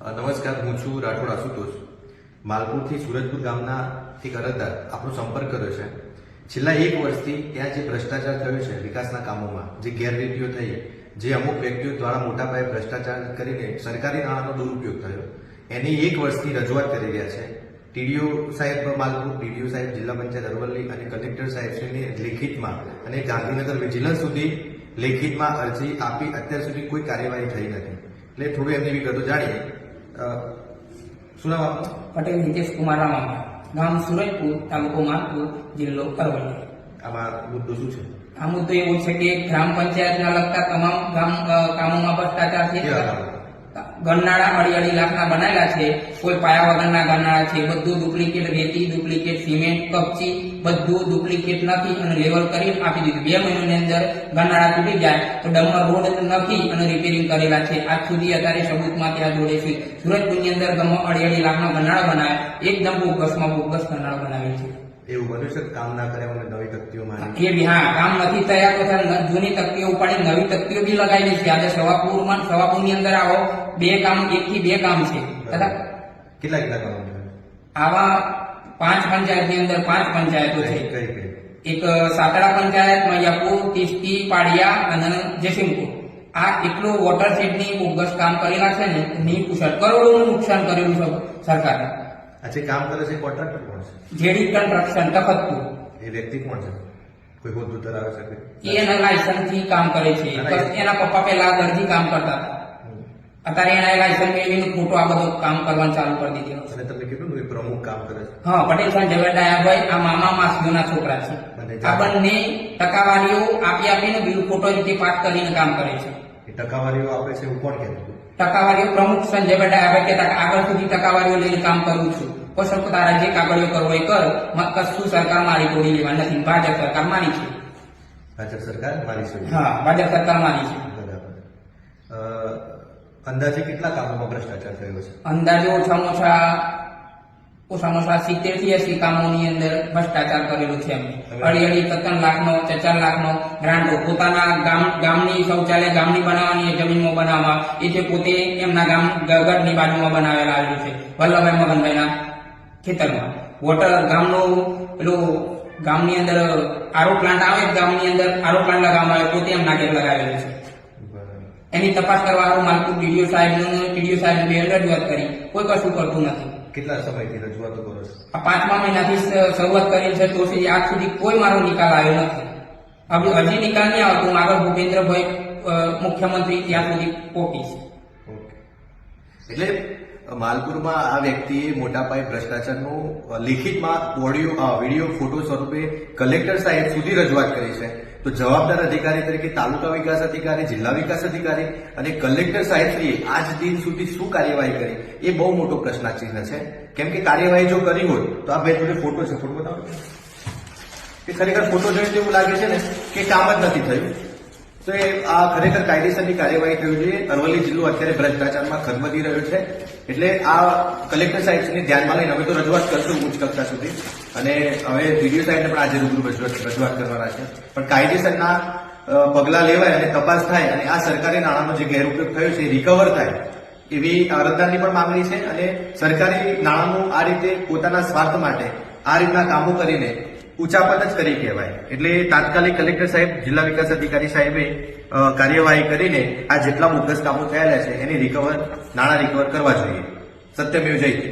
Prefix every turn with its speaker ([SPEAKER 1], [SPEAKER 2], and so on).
[SPEAKER 1] નમસ્કાર, હું છું રાઠોડ આશુતોષ. માલપુરથી સુરજપુર ગામના એક અરજદાર આપણો સંપર્ક કર્યો છે. છેલ્લા એક વર્ષથી ત્યાં જે ભ્રષ્ટાચાર થયો છે વિકાસના કામોમાં, જે ગેરરીતિઓ થઈ, જે અમુક વ્યક્તિઓ દ્વારા મોટા પાયે ભ્રષ્ટાચાર કરીને સરકારી નાણાંનો દુરુપયોગ થયો, એની એક વર્ષથી રજૂઆત કરી રહ્યા છે. ટીડીઓ સાહેબ માલપુર, ટીડીઓ સાહેબ જિલ્લા પંચાયત અરવલ્લી અને કલેક્ટર સાહેબશ્રીની લેખિતમાં અને ગાંધીનગર વિજિલન્સ સુધી લેખિતમાં અરજી આપી અત્યાર સુધી કોઈ કાર્યવાહી થઈ નથી. એટલે થોડું એમની વિગતો જાણીએ. શું નામ આપનું?
[SPEAKER 2] પટેલ નીતિશ કુમાર રામાપા ગામ સુરજપુર તાલુકો માનપુર જિલ્લો અરવલ્લી.
[SPEAKER 1] આમાં મુદ્દો શું છે?
[SPEAKER 2] આ મુદ્દો એવો છે કે ગ્રામ પંચાયતના લગતા તમામ ગામ કામોમાં ભ્રષ્ટાચાર છે? ગરનાળા અઢી અઢી લાખના બનાવેલા છે. કોઈ પાયા વગરના ગરનાળા છે. બધું ડુપ્લિકેટ રેતી, ડુપ્લિકેટ સિમેન્ટ, કપચી, બધું ડુપ્લિકેટ નથી અને લેવલ કરી આપી દીધું. બે મહિનાની અંદર ગરનાળા તૂટી જાય તો ડમર રોડ નથી અને રિપેરિંગ કરેલા છે. આજ સુધી અત્યારે સબૂતમાં ત્યાં જોડે છે. સુરતપુરની અંદર ગમો અઢી અઢી લાખના ગરનાળા બનાવે, એકદમ બોગસમાં બોગસ ગરનાળા બનાવે છે.
[SPEAKER 1] એવું છે કામ ના કરે અને નવી તકતીઓ મારી?
[SPEAKER 2] એ બી હા કામ નથી થયા તો સર જૂની તકતીઓ ઉપાડી નવી તકતીઓ બી લગાવેલી છે. આજે સવાપુરમાં સવાપુરની અંદર આવો બે કામ એક થી બે કામ છે.
[SPEAKER 1] કેટલા કેટલા કામ
[SPEAKER 2] આવા પાંચ પંચાયતની અંદર પાંચ પંચાયતો છે. એક સાતડા પંચાયત મૈયાપુર તિસ્તી પાડિયા અને જયસિંહપુર. આ એટલું વોટર શેડની બોગસ કામ કરેલા છે ને ની પુષાર કરોડોનું નુકસાન કરેલું છે સરકારે
[SPEAKER 1] આ જે કામ કરે છે કોન્ટ્રાક્ટર કોણ છે?
[SPEAKER 2] JD construction Takhatpur.
[SPEAKER 1] એ વ્યક્તિ કોણ છે? કોઈ હોદ્દો ધરાવે છે
[SPEAKER 2] એ એના લાયસન્સથી કામ કરે છે. એના પપ્પા પહેલા દરજી કામ કરતા હતા. અત્યારે એના લાયસન્સ મેળવીને ખોટો આ બધો કામ કરવાનું ચાલુ કરી દીધેલું
[SPEAKER 1] અને તમે કીધું એ પ્રમુખ કામ કરે છે.
[SPEAKER 2] હા પટેલ સાહેબ ડાયાભાઈ આ મામા માસીઓના છોકરા છે. આ બંને ટકાવારીઓ આપી આપીને બિલ ખોટો રીતે પાસ કરીને કામ કરે છે.
[SPEAKER 1] એ ટકાવારીઓ આપે છે એવું કોણ કહેતું હતું?
[SPEAKER 2] ટકાવારીઓ પ્રમુખ સંજયભાઈ ડાયાભાઈ કહેતા કે આગળ સુધી ટકાવારીઓ લઈને કામ કરું છું. કોશલ તારા જે કાગળીઓ કરવો એ કર. મ- કશું સરકાર મારી તોડી લેવા? નથી ભાજપ સરકાર મારી છે.
[SPEAKER 1] ભાજપ સરકાર મારી છે.
[SPEAKER 2] હા ભાજપ સરકાર મારી છે.
[SPEAKER 1] બરાબર. અ, અંદાજે કેટલા કામોમાં ભ્રષ્ટાચાર થયો છે?
[SPEAKER 2] અંદાજે ઓછામાં ઓછા ઓછામાં ઓછા સિત્તેરથી એસી કામોની અંદર ભ્રષ્ટાચાર કરેલું છે એમને. અઢી અઢી ત્રણ લાખનો ચાર લાખનો ગ્રાન્ટો પોતાના ગામ ગામની શૌચાલય ગામની બનાવવાની જમીનમાં બનાવવા એ જે પોતે એમના ગામ ગઢની બાજુમાં બનાવેલા આવેલું છે. વલ્લભભાઈ મગનભાઈના ખેતરમાં. વોટર ગામનું પેલું ગામની અંદર આરો પ્લાન્ટ આવે ગામની અંદર આરો પ્લાન્ટ લગાવવામાં આવે પોતે એમના ઘેર લગાવેલું છે. એની તપાસ કરવા માલપુર ડીડીઓ સાહેબ ટીડીઓ સાહેબ બે રજૂઆત કરી. કોઈ કશું કરતું નથી.
[SPEAKER 1] કેટલા સમયથી રજૂઆતો કરો છો?
[SPEAKER 2] આ પાંચમા મહિનાથી શરૂઆત કરી છે તો સુધી આજ સુધી કોઈ મારો નિકાલ આવ્યો નથી. હવે હજી નિકાલ નહીં આવતો હું આગળ ભૂપેન્દ્રભાઈ મુખ્યમંત્રી ત્યાં સુધી પહોંચી
[SPEAKER 1] છે એટલે માલપુરમાં આ વ્યક્તિએ મોટા પાયે ભ્રષ્ટાચારનું લેખિતમાં ઓડિયો વીડિયો, ફોટો સ્વરૂપે કલેક્ટર સાહેબ સુધી રજૂઆત કરી છે. તો જવાબદાર અધિકારી તરીકે તાલુકા વિકાસ અધિકારી, જિલ્લા વિકાસ અધિકારી અને કલેક્ટર સાહેબશ્રીએ આજ દિન સુધી શું કાર્યવાહી કરી, એ બહુ મોટો પ્રશ્નાચિહ્ન છે. કેમ કે કાર્યવાહી જો કરી હોય, તો આ બે જોડે ફોટો છે, ફોટો બતાવો. કે ખરેખર ફોટો જોઈને એવું લાગે છે ને, કે કામ જ નથી થયું? તો એ આ ખરેખર કાયદેસરની કાર્યવાહી થવી જોઈએ. અરવલ્લી જિલ્લો અત્યારે ભ્રષ્ટાચારમાં ખદબદી રહ્યો છે. એટલે આ કલેક્ટર સાહેબને ધ્યાનમાં લઈને અમે તો રજૂઆત કરશું ઉચ્ચ કક્ષા સુધી. અને હવે ડીડીઓ સાહેબને પણ આજે રૂબરૂ રજૂઆત કરવાના છે. પણ કાયદેસરના પગલાં લેવાય અને તપાસ થાય અને આ સરકારી નાણાંનો જે ગેરઉપયોગ થયો છે એ રિકવર થાય એવી અરજદારની પણ માંગણી છે અને સરકારી નાણાંનું આ રીતે પોતાના સ્વાર્થ માટે આ રીતના કામો કરીને ઉચાપત જ કરી કહેવાય. એટલે તાત્કાલિક કલેક્ટર સાહેબ, જિલ્લા વિકાસ અધિકારી સાહેબે કાર્યવાહી કરીને આ જેટલા બોગસ કામો થયેલા છે, એની રિકવર નાણાં રિકવર કરવા જોઈએ. સત્યમેવ જયતે